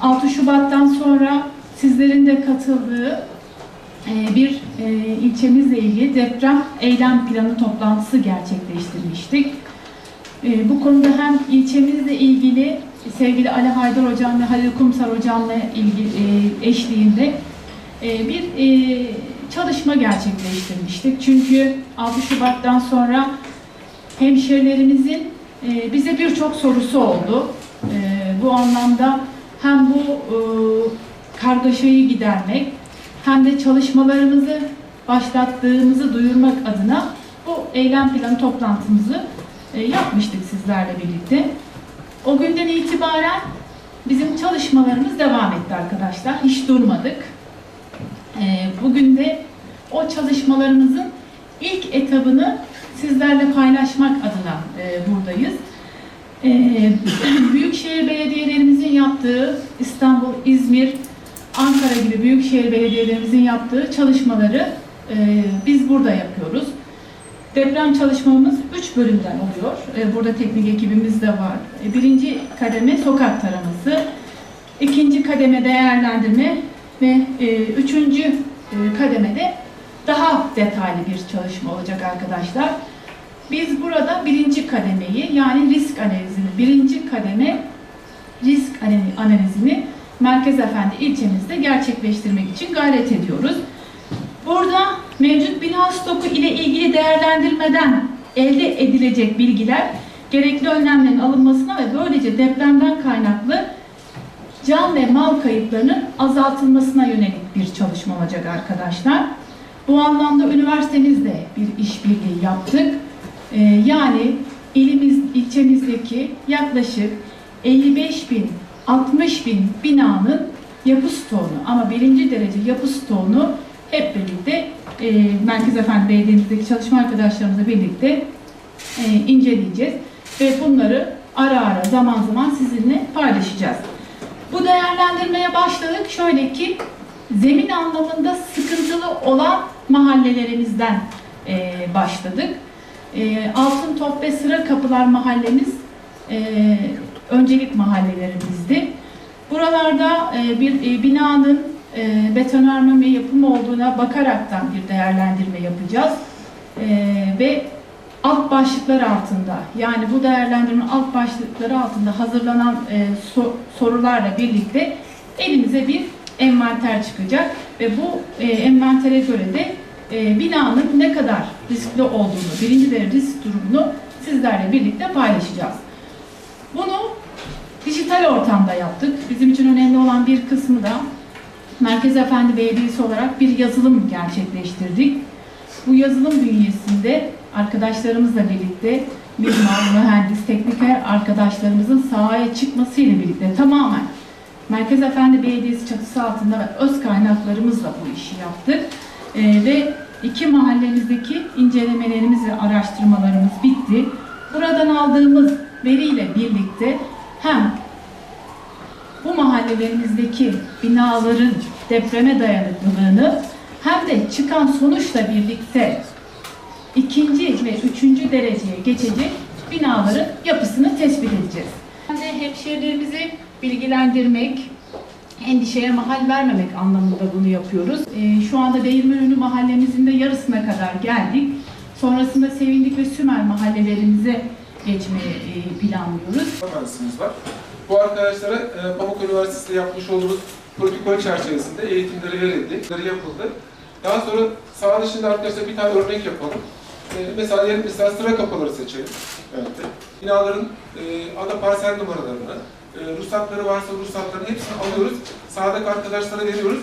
6 Şubat'tan sonra sizlerin de katıldığı e, bir e, ilçemizle ilgili deprem eylem planı toplantısı gerçekleştirmiştik. E, Bu konuda hem ilçemizle ilgili sevgili Ali Haydar Hocam ve Halil Kumsar Hocam'la ilgili eşliğinde bir çalışma gerçekleştirmiştik. Çünkü 6 Şubat'tan sonra hemşerilerimizin bize birçok sorusu oldu. Bu anlamda hem bu e, kargaşayı gidermek hem de çalışmalarımızı başlattığımızı duyurmak adına bu eylem planı toplantımızı e, yapmıştık sizlerle birlikte. O günden itibaren bizim çalışmalarımız devam etti arkadaşlar. Hiç durmadık. E, Bugün de o çalışmalarımızın ilk etabını sizlerle paylaşmak adına e, buradayız. E, Büyükşehir belediyelerimizin yaptığı İstanbul, İzmir, Ankara gibi büyükşehir belediyelerimizin yaptığı çalışmaları e, biz burada yapıyoruz. Deprem çalışmamız 3 bölümden oluyor. E, burada teknik ekibimiz de var. E, birinci kademe sokak taraması, ikinci kademe değerlendirme ve üçüncü kademede daha detaylı bir çalışma olacak arkadaşlar. Biz burada birinci kademeyi yani risk analizini, birinci kademe risk anali- analizini Merkez Efendi ilçemizde gerçekleştirmek için gayret ediyoruz. Burada mevcut bina stoku ile ilgili değerlendirmeden elde edilecek bilgiler gerekli önlemlerin alınmasına ve böylece depremden kaynaklı can ve mal kayıplarının azaltılmasına yönelik bir çalışma olacak arkadaşlar. Bu anlamda üniversitemizle bir işbirliği yaptık. Ee, yani ilimiz, ilçemizdeki yaklaşık 55 bin, 60 bin binanın yapı stoğunu ama birinci derece yapı stoğunu hep birlikte e, Merkez Efendi Belediye'mizdeki çalışma arkadaşlarımızla birlikte e, inceleyeceğiz ve bunları ara ara zaman zaman sizinle paylaşacağız. Bu değerlendirmeye başladık. Şöyle ki zemin anlamında sıkıntılı olan mahallelerimizden e, başladık. E, Altın Top ve Sıra Kapılar mahallemiz e, öncelik mahallelerimizdi. Buralarda e, bir e, binanın e, betonarme ve yapım olduğuna bakaraktan bir değerlendirme yapacağız. E, ve alt başlıklar altında yani bu değerlendirme alt başlıkları altında hazırlanan e, so- sorularla birlikte elimize bir envanter çıkacak ve bu e, envantere göre de e, binanın ne kadar riskli olduğunu, birinci derece risk durumunu sizlerle birlikte paylaşacağız. Bunu dijital ortamda yaptık. Bizim için önemli olan bir kısmı da Merkez Efendi Belediyesi olarak bir yazılım gerçekleştirdik. Bu yazılım bünyesinde arkadaşlarımızla birlikte mimar, mühendis, tekniker arkadaşlarımızın sahaya çıkmasıyla birlikte tamamen Merkez Efendi Belediyesi çatısı altında ve öz kaynaklarımızla bu işi yaptık. Ee, ve iki mahallemizdeki incelemelerimiz ve araştırmalarımız bitti. Buradan aldığımız veriyle birlikte hem bu mahallelerimizdeki binaların depreme dayanıklılığını hem de çıkan sonuçla birlikte ikinci ve üçüncü dereceye geçecek binaların yapısını tespit edeceğiz. Hem de hemşehrilerimizi bilgilendirmek, endişeye mahal vermemek anlamında bunu yapıyoruz. Ee, şu anda Değirmenönü mahallemizin de yarısına kadar geldik. Sonrasında Sevindik ve Sümer mahallelerimize geçmeyi e, planlıyoruz. var. Bu arkadaşlara e, Pamuk Üniversitesi'nde yapmış olduğumuz protokol çerçevesinde eğitimleri verildi, yapıldı. Daha sonra sağ dışında arkadaşlar bir tane örnek yapalım. E, mesela diyelim mesela sıra kapıları seçelim. Evet. Binaların e, ana parsel numaralarını, ruhsatları varsa ruhsatların hepsini alıyoruz. Sağdaki arkadaşlara veriyoruz.